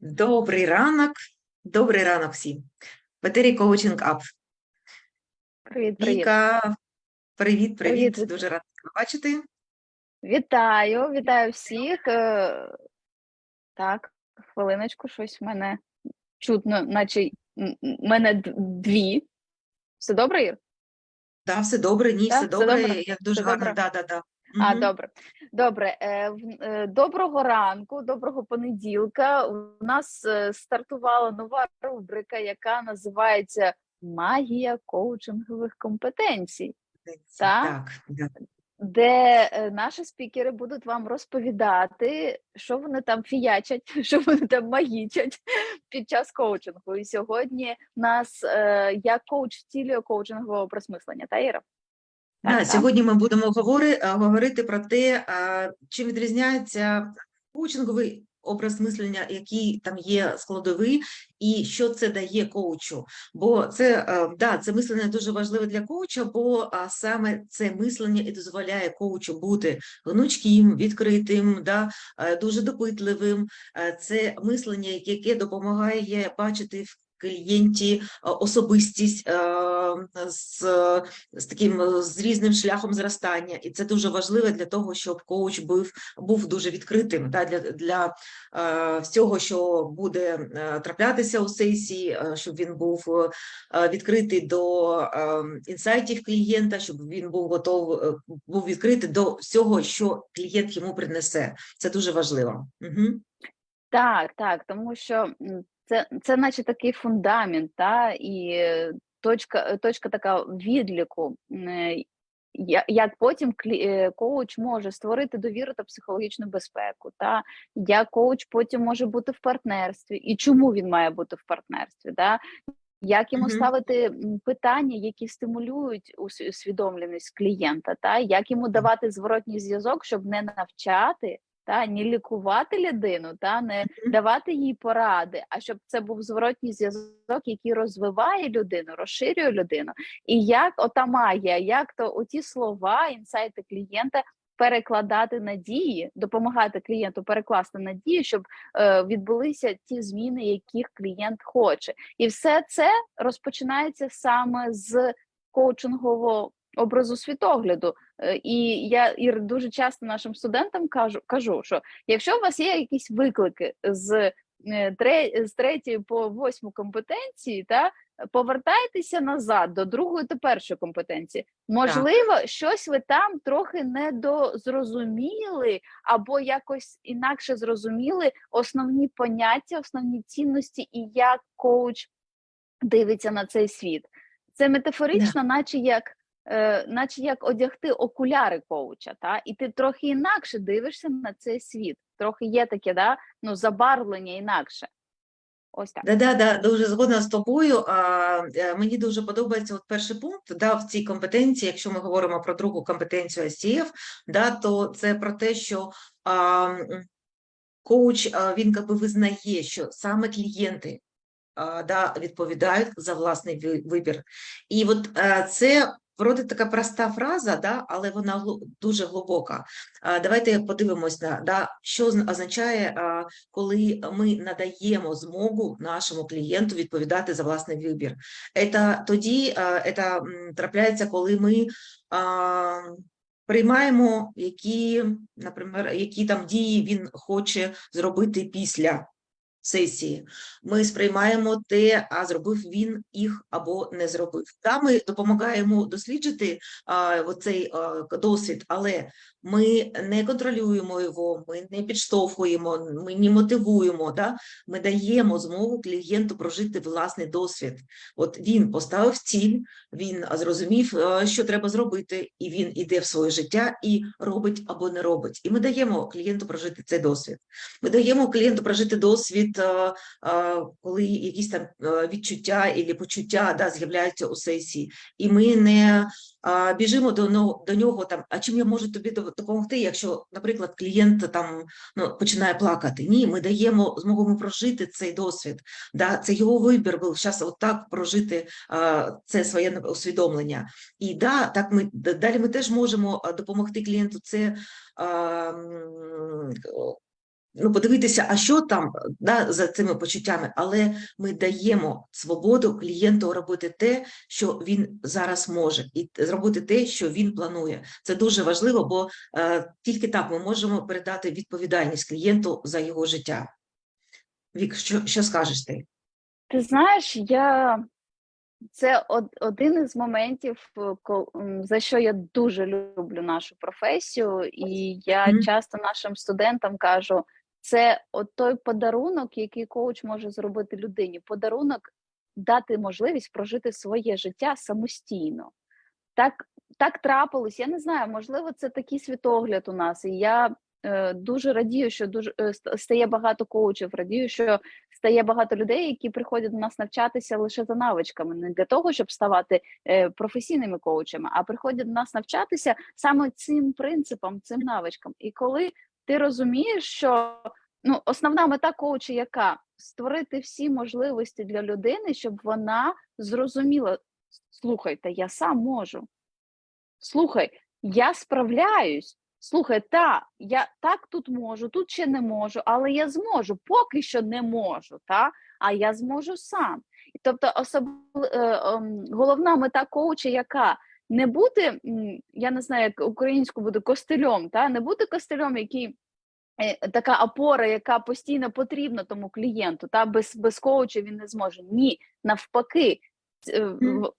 Добрий ранок, добрий ранок всім. В етері Coaching Up. Привіт, привіт. Віка, привіт, привіт. Привіт, Дуже рада тебе бачити. Вітаю, вітаю всіх. Е, Так, хвилиночку, щось в мене чутно, наче мене дві. Все добре, Ір? Да, все добре, ні, Да, все все добре. добре? Як дуже Все гарно. добре? Да, да, да. А, добре. Добре. Е, е, Доброго ранку, доброго понеділка. У нас е, стартувала нова рубрика, яка називається Магія коучингових компетенцій. Так. Так, де наші спікери будуть вам розповідати, що вони там фіячать, що вони там магічать під час коучингу. І сьогодні нас як коуч втілює коучингового просмислення. Та Іра? Так, сьогодні ми будемо говори, говорити про те, чим відрізняється коучинговий образ мислення, який там є складовий, і що це дає коучу. Бо це, е, да, це мислення дуже важливе для коуча, бо саме це мислення і дозволяє коучу бути гнучким, відкритим, да, е, дуже допитливим. Е, Це мислення, яке допомагає бачити в клієнті е, особистість е, з, з таким е, з різним шляхом зростання, і це дуже важливо для того, щоб коуч був був дуже відкритим да, для, для всього, що буде траплятися у сесії, щоб він був відкритий до інсайтів клієнта, щоб він був готовий, е, був відкритий до всього, що клієнт йому принесе. Це дуже важливо. Угу. Так, так, тому що це, це наче такий фундамент, та, і е, точка, точка така відліку, е, як потім е, коуч може створити довіру та психологічну безпеку, та, як коуч потім може бути в партнерстві, і чому він має бути в партнерстві, та, як йому Мгм. ставити питання, які стимулюють усвідомленість клієнта, та, як йому давати зворотній зв'язок, щоб не навчати, та, не лікувати людину, та, не давати їй поради, а щоб це був зворотній зв'язок, який розвиває людину, розширює людину. І як ота магія, як то оті слова, інсайти клієнта перекладати надії, допомагати клієнту перекласти надію, щоб е, відбулися ті зміни, яких клієнт хоче. І все це розпочинається саме з коучингового образу світогляду. І я Ір, дуже часто нашим студентам кажу, кажу, що якщо у вас є якісь виклики з е, з третьої по восьму компетенції, та повертайтеся назад до другої та першої компетенції. Можливо, щось ви там трохи недозрозуміли, або якось інакше зрозуміли основні поняття, основні цінності і як коуч дивиться на цей світ. Це метафорично, наче як. Е, Наче як одягти окуляри коуча, та і ти трохи інакше дивишся на цей світ. Трохи є таке, да? ну забарвлення інакше. Ось так. Да, да, да, дуже згодна з тобою. А, е, мені дуже подобається от перший пункт да, в цій компетенції. Якщо ми говоримо про другу компетенцію ICF, да, то це про те, що а, коуч він якби визнає, що саме клієнти да, відповідають за власний вибір. І от е, це вроде така проста фраза, да, але вона дуже глибока. Давайте подивимось на да, що зн- означає, коли ми надаємо змогу нашому клієнту відповідати за власний вибір. Це тоді це трапляється, коли ми приймаємо, які, наприклад, які там дії він хоче зробити після сесії. Ми сприймаємо те, а зробив він їх або не зробив. Та ми допомагаємо досліджити а, оцей а, досвід, але ми не контролюємо його, ми не підштовхуємо, ми не мотивуємо. Да? Ми даємо змогу клієнту прожити власний досвід. От він поставив ціль, він зрозумів, що треба зробити, і він іде в своє життя і робить або не робить. І ми даємо клієнту прожити цей досвід. Ми даємо клієнту прожити досвід, е, е, коли якісь там е, відчуття або почуття да, з'являються у сесії, і ми не біжимо до, до нього там, а чим я можу тобі допомогти, якщо, наприклад, клієнт там ну, починає плакати. Ні, ми даємо змогу прожити цей досвід. Да, це його вибір був зараз отак прожити це своє усвідомлення. І да, так ми далі ми теж можемо допомогти клієнту це. Ну, подивитися, а що там да, за цими почуттями, але ми даємо свободу клієнту робити те, що він зараз може, і зробити те, що він планує. Це дуже важливо, бо е, тільки так ми можемо передати відповідальність клієнту за його життя. Вік, що, що скажеш ти? Ти знаєш, я це од- один із моментів, е, за що я дуже люблю нашу професію, і я часто нашим студентам кажу: це от той подарунок, який коуч може зробити людині. Подарунок дати можливість прожити своє життя самостійно. Так, так трапилось. Я не знаю, можливо, це такий світогляд у нас. І я е, дуже радію, що дуже е, стає багато коучів. Радію, що стає багато людей, які приходять до нас навчатися лише за навичками, не для того, щоб ставати е, професійними коучами, а приходять до нас навчатися саме цим принципам, цим навичкам. І коли ти розумієш, що ну, основна мета коуча, яка створити всі можливості для людини, щоб вона зрозуміла: слухайте, я сам можу. Слухай, я справляюсь. Слухай, та я так тут можу, тут ще не можу, але я зможу, поки що не можу, та а я зможу сам. Тобто, особ... е, ем, головна мета коуча, яка не бути, я не знаю, як українську буде костелем, та не бути костелем, який е, така опора, яка постійно потрібна тому клієнту, та без, без коуча він не зможе. Ні, навпаки, е, ну,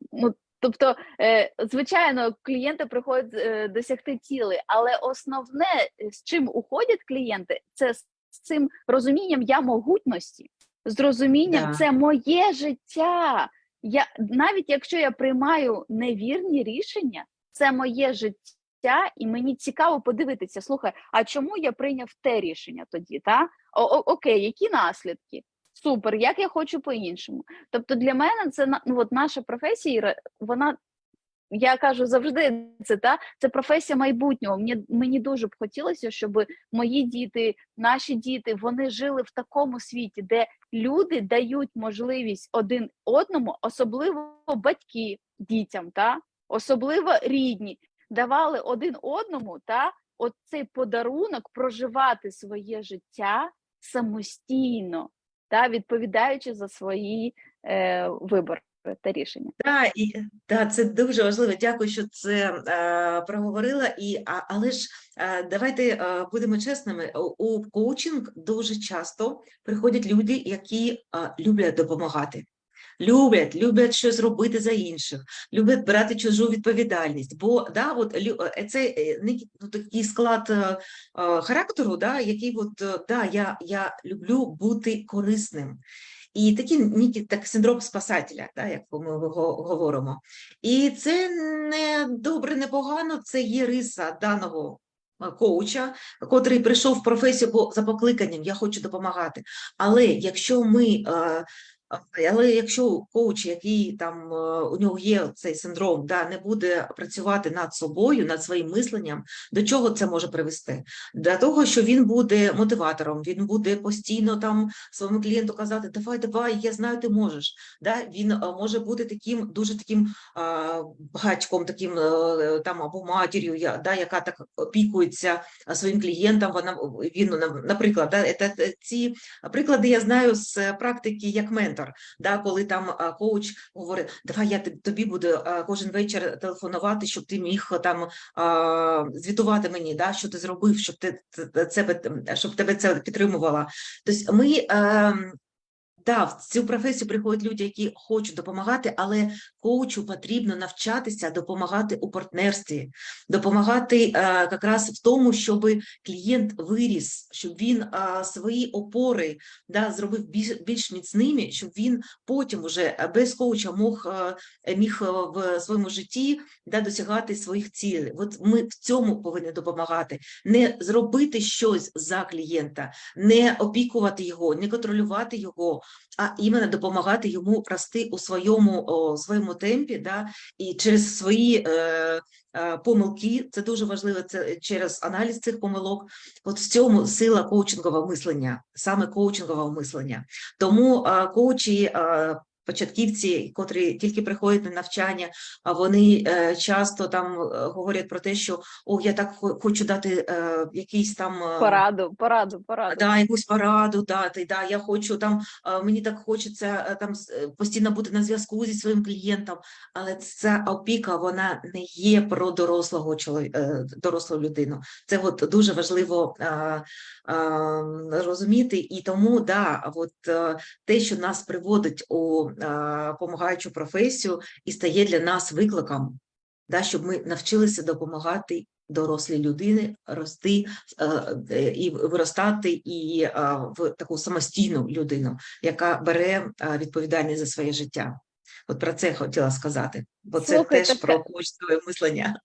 Тобто, е, звичайно, клієнти приходять досягти цілей, але основне, з чим уходять клієнти, це з цим розумінням я могутності, з розумінням Да. це моє життя. Я навіть якщо я приймаю невірні рішення, це моє життя, і мені цікаво подивитися. Слухай, а чому я прийняв те рішення тоді? Та о, окей, які наслідки? Супер, як я хочу по-іншому. Тобто для мене це ну, от наша професія, вона. Я кажу завжди це та це професія майбутнього. Мені мені дуже б хотілося, щоб мої діти, наші діти, вони жили в такому світі, де люди дають можливість один одному, особливо батьки дітям, та особливо рідні, давали один одному та от цей подарунок проживати своє життя самостійно, та відповідаючи за свої е, вибори та рішення. Да, і да, це дуже важливо. Дякую, що це е, проговорила. І а, але ж е, давайте е, будемо чесними. У, коучинг дуже часто приходять люди, які е, люблять допомагати. Люблять, люблять щось робити за інших, люблять брати чужу відповідальність. Бо да, от е, це е, не ну, такий склад е, е, характеру, да, який от да, я, я люблю бути корисним. І такий ніки- так синдром спасателя, да, як ми говоримо. І це не добре, не погано, це є риса даного е, коуча, котрий прийшов в професію за покликанням, я хочу допомагати. Але якщо ми. е, але якщо коуч, який там е, у нього є цей синдром, да, не буде працювати над собою, над своїм мисленням, до чого це може привести? До того, що він буде мотиватором, він буде постійно там своєму клієнту казати, давай, давай, я знаю, ти можеш. Да? Він е, може бути таким дуже таким а, батьком, таким е, там або матір'ю, я- да, яка так опікується своїм клієнтам. Вона він, на- наприклад, да, це- ці приклади я знаю з практики як ментор. Да, коли там коуч говорить, давай я тобі буду кожен вечір телефонувати, щоб ти міг там звітувати мені, да, що ти зробив, щоб ти це- щоб тебе це підтримувала. Тобто ми. Да, в цю професію приходять люди, які хочуть допомагати, але коучу потрібно навчатися допомагати у партнерстві, допомагати е, якраз в тому, щоб клієнт виріс, щоб він е, свої опори да, зробив більш, більш міцними, щоб він потім уже без коуча мог, е, міг в своєму житті да, досягати своїх цілей. От ми в цьому повинні допомагати, не зробити щось за клієнта, не опікувати його, не контролювати його, а іменно допомагати йому рости у своєму, о, своєму темпі, да, і через свої е, е, помилки, це дуже важливо, це через аналіз цих помилок. От в цьому сила коучингового мислення, саме коучингового мислення. Тому е, коучі е, початківці, котрі тільки приходять на навчання, а вони е, часто там е, говорять про те, що о, я так хочу дати е, якийсь там Пораду, пораду, пораду. Да, якусь пораду дати. Да, я хочу там, мені так хочеться там постійно бути на зв'язку зі своїм клієнтом, але ця опіка вона не є про дорослого чоловіка, дорослу людину. Це от дуже важливо розуміти, і тому да, от те, що нас приводить у е, помагаючу професію, і стає для нас викликом, да, щоб ми навчилися допомагати дорослій людині рости е, і виростати і е, в таку самостійну людину, яка бере відповідальність за своє життя. От про це хотіла сказати, бо це Слухай, теж таке- про коучове мислення.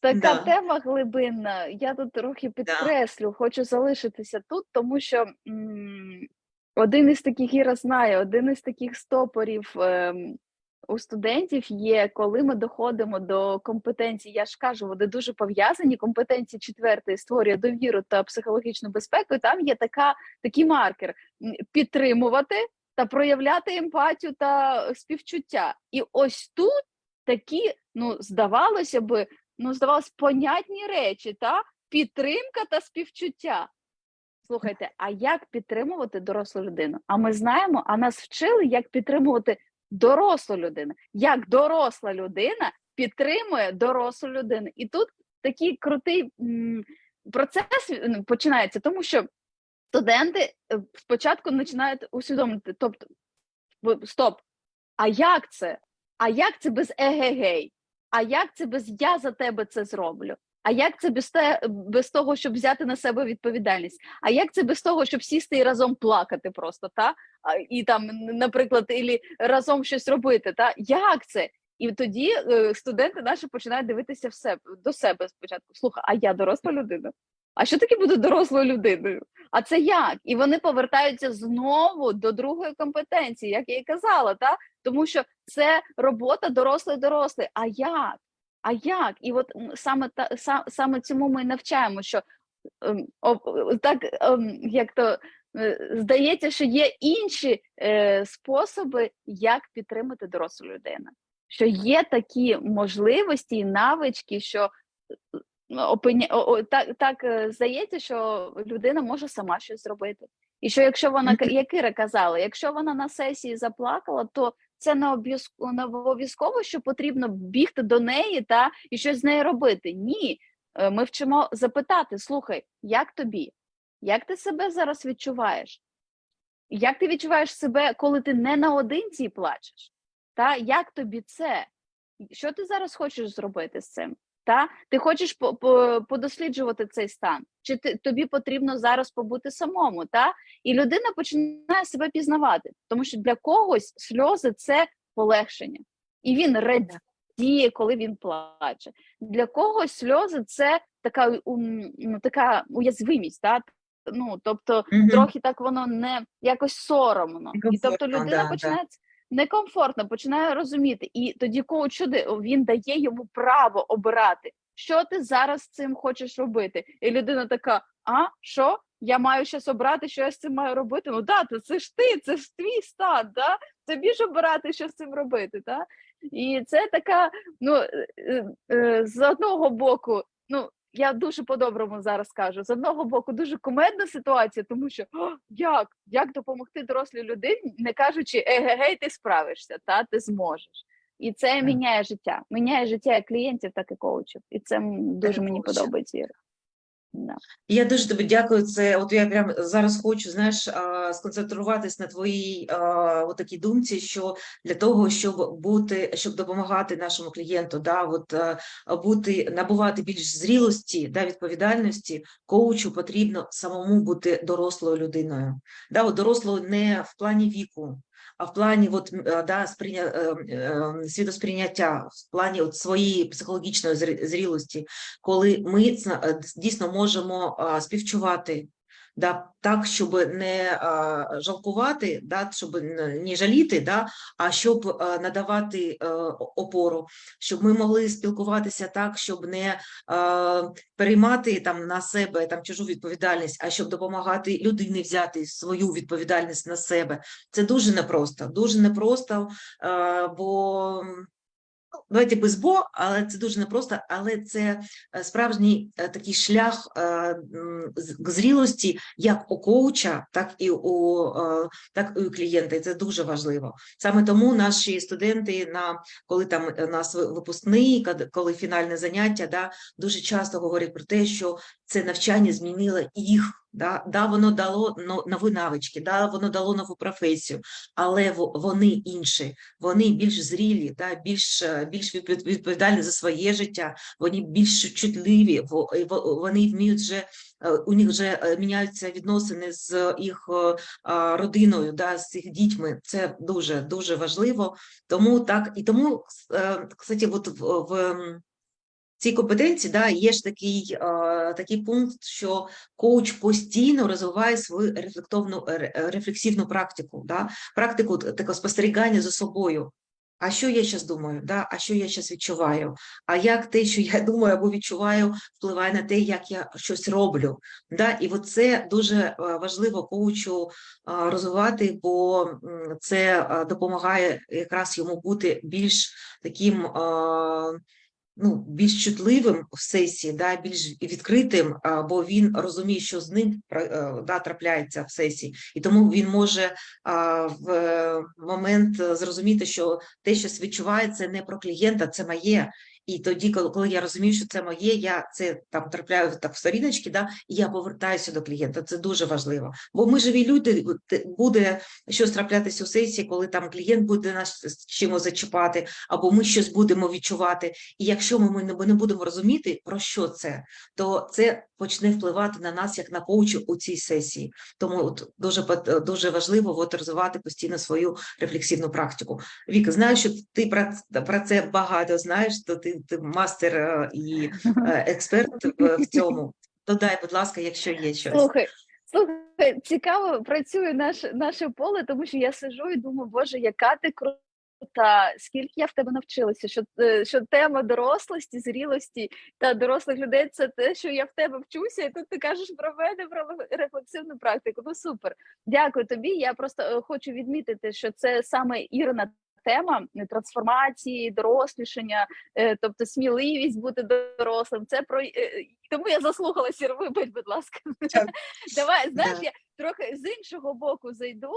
Така Да. тема глибинна. Я тут трохи підкреслю, хочу залишитися тут, тому що м, один із таких Іра знає, один із таких стопорів ем, у студентів є, коли ми доходимо до компетенцій. Я ж кажу, вони дуже пов'язані. Компетенції четвертої створює довіру та психологічну безпеку. Там є така такий маркер підтримувати та проявляти емпатію та співчуття. І ось тут такі, ну здавалося би, ну, здавалось, понятні речі, та підтримка та співчуття. Слухайте, а як підтримувати дорослу людину? А ми знаємо, а нас вчили, як підтримувати дорослу людину, як доросла людина підтримує дорослу людину. І тут такий крутий процес починається, тому що студенти е, спочатку починають усвідомити, тобто, стоп, а як це? А як це без егегей? А як це без я за тебе це зроблю? А як це без те, без того, щоб взяти на себе відповідальність? А як це без того, щоб сісти і разом плакати просто, та? І там, наприклад, ілі разом щось робити, та? Як це? І тоді е, студенти наші починають дивитися в себе, до себе спочатку. Слухай, а я доросла людина? А що таке бути дорослою людиною? А це як? І вони повертаються знову до другої компетенції, як я і казала, та? тому що це робота дорослий дорослий. А як? А як? І от саме та са- саме цьому ми навчаємо, що ем, о- так ем, як то е, здається, що є інші е, способи, як підтримати дорослу людину. Що є такі можливості і навички, що е, опиня... о- о, так, так е, здається, що людина може сама щось зробити. І що якщо вона, Мгм. як Іра казала, якщо вона на сесії заплакала, то це не обов'язково що потрібно бігти до неї та і щось з нею робити. Ні, Е, ми вчимо запитати: слухай, як тобі? Як ти себе зараз відчуваєш? Як ти відчуваєш себе, коли ти не наодинці плачеш? Та як тобі це? Що ти зараз хочеш зробити з цим? Та ти хочеш по- по- подосліджувати цей стан? Чи ти, тобі потрібно зараз побути самому? Та і людина починає себе пізнавати, тому що для когось сльози це полегшення, і він радіє, коли він плаче. Для когось сльози це така, ну, така уязвимість. Та? Ну, тобто, Мгм. трохи так воно не якось соромно. І тобто людина да, починає некомфортно, починає розуміти. І тоді коуч він дає йому право обирати, що ти зараз з цим хочеш робити. І людина така: а що? Я маю щось обрати, що я з цим маю робити. Ну да, це ж ти, це ж твій стан, да? тобі ж обирати, що з цим робити. Да? І це така, ну е, е, з одного боку, ну я дуже по-доброму зараз кажу. З одного боку, дуже кумедна ситуація, тому що «О, як? Як допомогти дорослій людині, не кажучи, егегей, ти справишся, та ти зможеш. І це міняє життя. Міняє життя як клієнтів, так і коучів. І це дуже мені подобається. Іра. Да. Я дуже тобі дякую. Це от я прям зараз хочу знаєш сконцентруватись на твоїй такій думці, що для того, щоб бути, щоб допомагати нашому клієнту, да, от бути набувати більш зрілості, да, відповідальності, коучу потрібно самому бути дорослою людиною. Да, от дорослою не в плані віку. А в плані от, е, да, сприйня... світосприйняття, в плані от своєї психологічної зрі- зрілості, коли ми е, дійсно можемо співчувати, да, так, щоб не жалкувати, да, щоб не жаліти, да, а щоб надавати е, опору, щоб ми могли спілкуватися так, щоб не переймати там на себе там чужу відповідальність, а щоб допомагати людині взяти свою відповідальність на себе. Це дуже непросто, дуже непросто, бо давайте без бо, але це дуже непросто, але це е, справжній е, такий шлях е, зрілості як у коуча, так і у, так і у клієнта. І це дуже важливо. Саме тому наші студенти, на коли там е, нас випускний, коли фінальне заняття, да, дуже часто говорять про те, що це навчання змінило їх. Да, да, воно дало нові навички, да, воно дало нову професію, але во- вони інші, вони більш зрілі, да, більш, е, більш відпов- відповідальні за своє життя, вони більш чутливі, во- во- вони вміють вже, е, у них вже е, міняються відносини з їх родиною, да, з їх дітьми. Це дуже дуже важливо. Тому так і тому, кстати, от в, в цій компетенції да, є ж такий, е, такий пункт, що коуч постійно розвиває свою рефлектовну е, рефлексивну практику, да, практику такого спостерігання за собою. А що я зараз думаю? Да? А що я зараз відчуваю? А як те, що я думаю або відчуваю, впливає на те, як я щось роблю? Да? І це дуже е, важливо коучу розвивати, бо це допомагає якраз йому бути більш таким. Ну, більш чутливим в сесії, да, більш відкритим, бо він розуміє, що з ним е, да, трапляється в сесії, і тому він може в е, момент е, зрозуміти, що те, що відчувається, не про клієнта, це моє. І тоді, коли, я розумію, що це моє, я це там трапляю так в сторіночки, да, і я повертаюся до клієнта. Це дуже важливо. Бо ми живі люди, буде щось траплятися у сесії, коли там клієнт буде нас чимось зачіпати, або ми щось будемо відчувати. І якщо ми не будемо розуміти, про що це, то це почне впливати на нас як на коучу у цій сесії. Тому от дуже дуже важливо от розвивати постійно свою рефлексивну практику. Віка, знаю, що ти про, це багато знаєш, то ти, ти мастер е, і е, експерт в, цьому. Додай, будь ласка, якщо є щось. Слухай, слухай, цікаво працює наш, наше поле, тому що я сижу і думаю, боже, яка ти крута, скільки я в тебе навчилася, що, е, що тема дорослості, зрілості та дорослих людей це те, що я в тебе вчуся, і тут ти кажеш про мене, про рефлексивну практику. Ну супер. Дякую тобі. Я просто е, хочу відмітити, що це саме Ірина. Тема е, трансформації, дорослішання, е, тобто сміливість бути дорослим. Це про тому я заслухалася. Вибач, будь ласка. Давай, знаєш, я трохи з іншого боку зайду.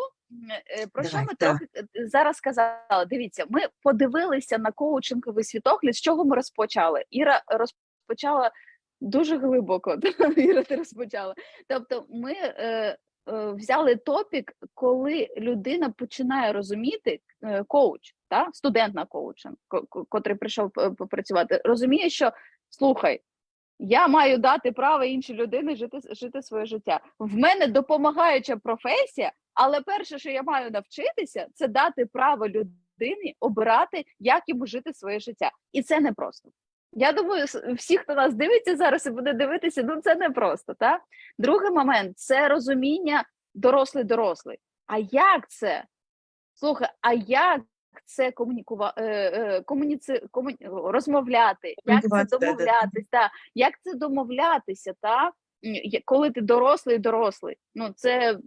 Е, Про що ми да. трохи е, зараз сказали? Дивіться, ми подивилися на коучинговий світогляд. З чого ми розпочали? Іра розпочала дуже глибоко. Іра, ти розпочала. Тобто, ми е, е, взяли топік, коли людина починає розуміти е, коуч, та студент на коучинг, ко- ко- котрий прийшов е, попрацювати, розуміє, що слухай. Я маю дати право іншій людині жити жити своє життя. В мене допомагаюча професія, але перше, що я маю навчитися, це дати право людині обирати, як йому жити своє життя. І це непросто. Я думаю, всі, хто нас дивиться зараз і буде дивитися, ну це непросто. Так? Другий момент це розуміння дорослий дорослий. А як це? Слухай, а як це комунікувати, комуніци... комуні... розмовляти, як це домовлятись, та, як це домовлятися, та? Коли ти дорослий дорослий. Ну, це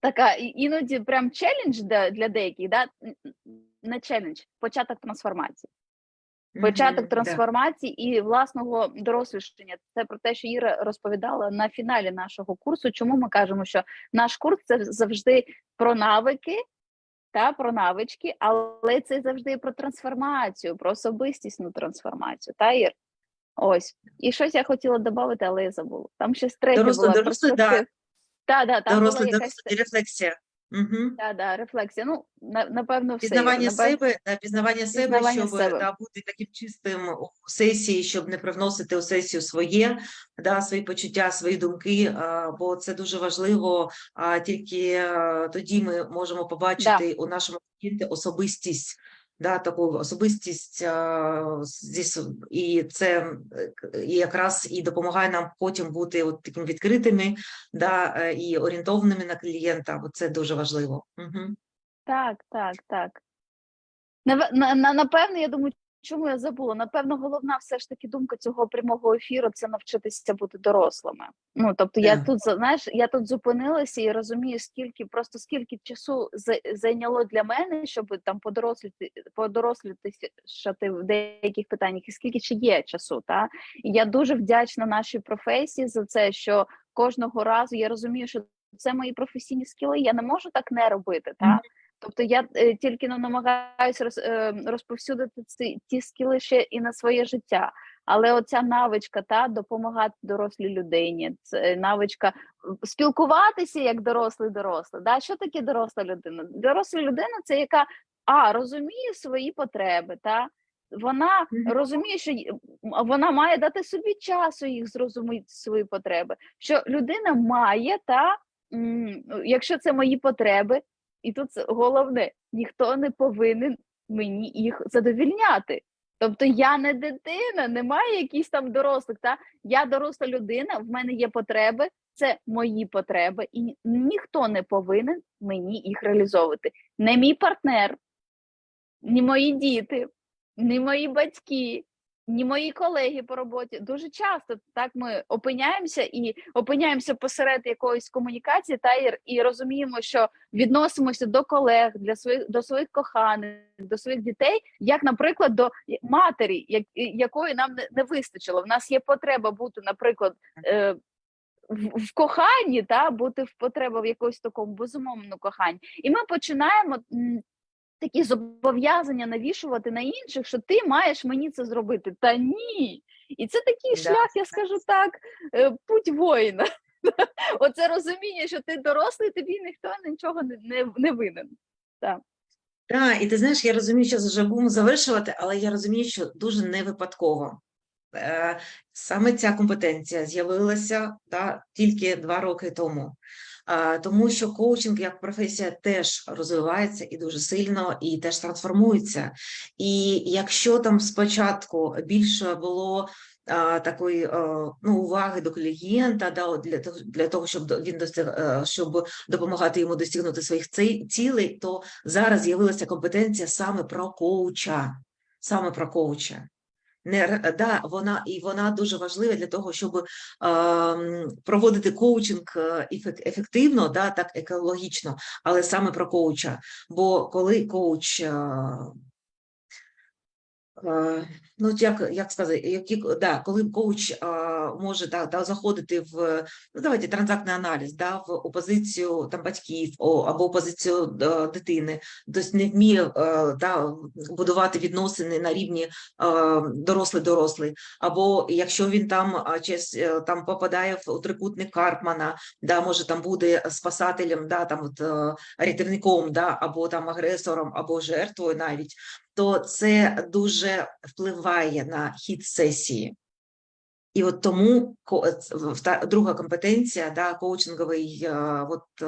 така іноді прям челендж для, для деяких, да? Не челендж, початок трансформації. Початок трансформації і власного дорослішання. Це про те, що Іра розповідала на фіналі нашого курсу. Чому ми кажемо, що наш курс це завжди про навики та про навички, але це завжди про трансформацію, про особистісну трансформацію. Та Ір? Ось. І щось я хотіла додати, але я забула. Там ще третє Дорослий, було. дорослий, да. Та, да, там Дорослий, була якась рефлексія. Угу. та, да, рефлексія. Ну, на, напевно, все. Пізнавання напевно... себе, да, пізнавання себе, Пізнавання щоб себе. Да, бути таким чистим у сесії, щоб не привносити у сесію своє, да, свої почуття, свої думки, бо це дуже важливо. А тільки а, тоді ми можемо побачити у нашому клієнті особистість. Да, таку особистість зі і це е, якраз і допомагає нам потім бути от такими відкритими, да, е, і орієнтованими на клієнта, бо це дуже важливо. Угу. Так, так, так. Напевно, я думаю, чому я забула? Напевно, головна все ж таки думка цього прямого ефіру це навчитися бути дорослими. Ну тобто, я тут за- знаєш, я тут зупинилася і розумію, скільки просто скільки часу зайняло для мене, щоб там подоросліти, подорослітися в деяких питаннях, і скільки ще є часу. Та і я дуже вдячна нашій професії за це, що кожного разу я розумію, що це мої професійні скіли. Я не можу так не робити. Та Мгм. Тобто я е, тільки ну, намагаюся роз, е, розповсюдити ці ті скіли ще і на своє життя. Але оця навичка та допомагати дорослій людині, це навичка е, спілкуватися як дорослий дорослий. Да? Що таке доросла людина? Доросла людина це яка а розуміє свої потреби, та вона розуміє, що вона має дати собі часу їх зрозуміти свої потреби. Що людина має та якщо це мої потреби, і тут головне, ніхто не повинен мені їх задовільняти. Тобто я не дитина, немає якісь там дорослих. Та я доросла людина, в мене є потреби, це мої потреби, і ніхто не повинен мені їх реалізовувати. Не мій партнер, ні мої діти, ні мої батьки, ні мої колеги по роботі. Дуже часто так ми опиняємося і опиняємося посеред якоїсь комунікації, та і, і розуміємо, що відносимося до колег, для своїх до своїх коханих, до своїх дітей, як, наприклад, до матері, як, якої нам не, не вистачило. В нас є потреба бути, наприклад. Е, в, в коханні, та бути в потреба в якомусь такому безумовному коханні, і ми починаємо такі зобов'язання навішувати на інших, що ти маєш мені це зробити. Та ні. І це такий Да. шлях, я скажу так, е, путь воїна. Оце розуміння, що ти дорослий, тобі ніхто нічого не, не, не винен. Так, і ти знаєш, я розумію, що вже будемо завершувати, але я розумію, що дуже не випадково. Е, Саме ця компетенція з'явилася да, тільки два роки тому. Тому що коучинг як професія теж розвивається і дуже сильно, і теж трансформується. І якщо там спочатку більше було такої ну, уваги до клієнта, да, для того, для того, щоб він достиг, щоб допомагати йому досягнути своїх цілей, то зараз з'явилася компетенція саме про коуча, саме про коуча. Не, да, вона, і вона дуже важлива для того, щоб е, проводити коучинг е, ефективно, да, так екологічно, але саме про коуча. Бо коли коуч, е, ну як, як сказати, які, да, коли коуч е, може да, да, заходити в ну, давайте транзактний аналіз, да, в опозицію там батьків о, або опозицію е, дитини, тобто не вміє е, да, будувати відносини на рівні дорослий-дорослий, або якщо він там а, е, там попадає в трикутник Карпмана, да, може там буде спасателем, да, там от, е, рятівником, да, або там агресором, або жертвою навіть, то це дуже впливає на хід сесії. І от тому друга компетенція, да, коучинговий, е, от, е,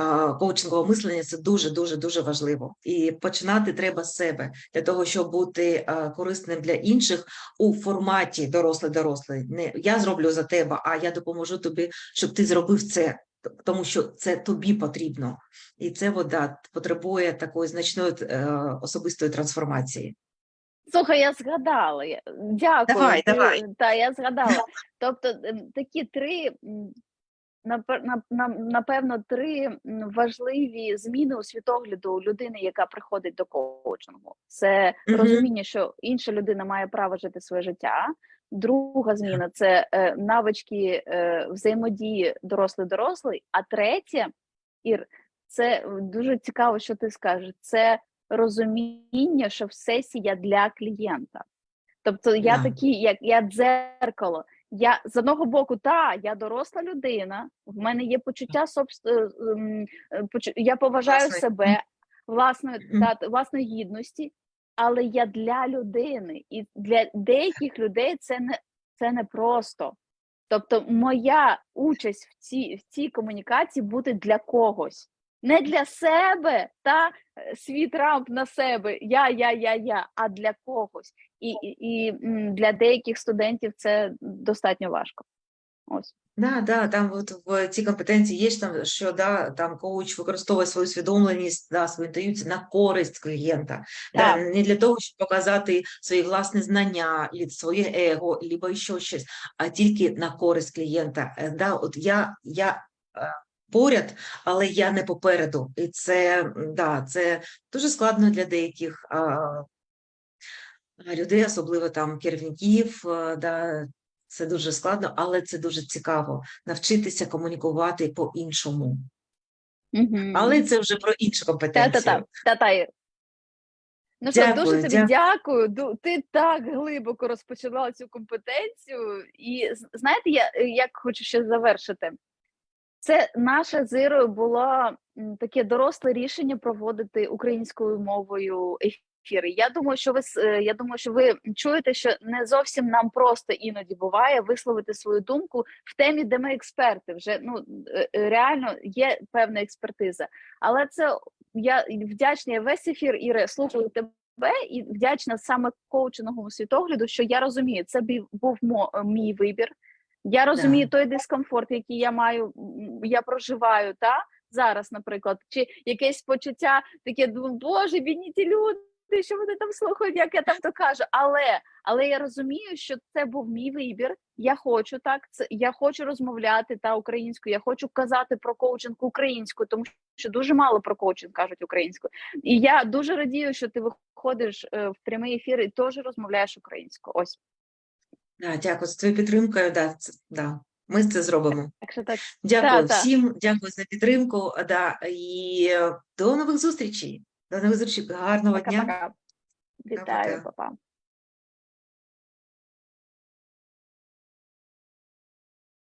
е, коучингове мислення це дуже дуже дуже важливо. І починати треба з себе для того, щоб бути корисним для інших у форматі дорослий-дорослий. Не я зроблю за тебе, а я допоможу тобі, щоб ти зробив це, тому що це тобі потрібно. І це вода потребує такої значної е, особистої трансформації. Слухай, я згадала. Дякую. Давай, давай. Та я згадала. Тобто ем, такі три напевно, три важливі зміни у світогляду людини, яка приходить до коучингу. Це розуміння, що інша людина має право жити своє життя. Друга зміна це е, навички е, взаємодії дорослий-дорослий. А третє, Ір, це дуже цікаво, що ти скажеш. Це розуміння, що в сесія для клієнта. Тобто я Да. такий, як я дзеркало. Я з одного боку, та я доросла людина, в мене є почуття собст... е, ем, е, я поважаю себе, власної Мгм. та, власної гідності, але я для людини, і для деяких людей це не це не просто. Тобто, моя участь в цій в цій комунікації буде для когось. Не для себе та е, свій Трамп на себе, я, я, я, я, а для когось. І, і, і для деяких студентів це достатньо важко. Ось. Да, да, там от в цій компетенції є там, що да, там коуч використовує свою свідомленість, да, свою інтуїцію на користь клієнта, да, Так. не для того, щоб показати свої власні знання, своє его, либо ще щось, а тільки на користь клієнта. Е, Да, от я, я е, поряд, але я не попереду. І це, да, це дуже складно для деяких а, людей, особливо там керівників, е, да, це дуже складно, але це дуже цікаво навчитися комунікувати по-іншому. Мгм. Але це вже про іншу компетенцію. Та-та-та, та-та. Ну що, дуже тобі дякую. дякую. Ду- Ти так глибоко розпочала цю компетенцію. І знаєте, я як хочу ще завершити. Це наше з було таке доросле рішення проводити українською мовою ефіри. Я думаю, що ви е, я думаю, що ви чуєте, що не зовсім нам просто іноді буває висловити свою думку в темі, де ми експерти. Вже ну е, е, реально є певна експертиза. Але це я вдячна я весь ефір Іри слухаю тебе і вдячна саме коучинговому світогляду, що я розумію, це був мій вибір. Я розумію той дискомфорт, який я маю, я проживаю та зараз, наприклад, чи якесь почуття таке, боже, бідні ті люди. Що вони там слухають, як я там то кажу, але але я розумію, що це був мій вибір. Я хочу так. Це я хочу розмовляти та українською. Я хочу казати про коучинг українською, тому що дуже мало про коучинг кажуть українською. І я дуже радію, що ти виходиш е, в прямий ефір і теж розмовляєш українською. Ось Да, дякую за твою підтримку. Да, це, да, ми це зробимо. так що так. Дякую Та-та. всім, дякую за підтримку. Да, і е, до нових зустрічей. До нових зустрічей. Гарного дня. Пока-пока. Вітаю, Пока-пока. папа.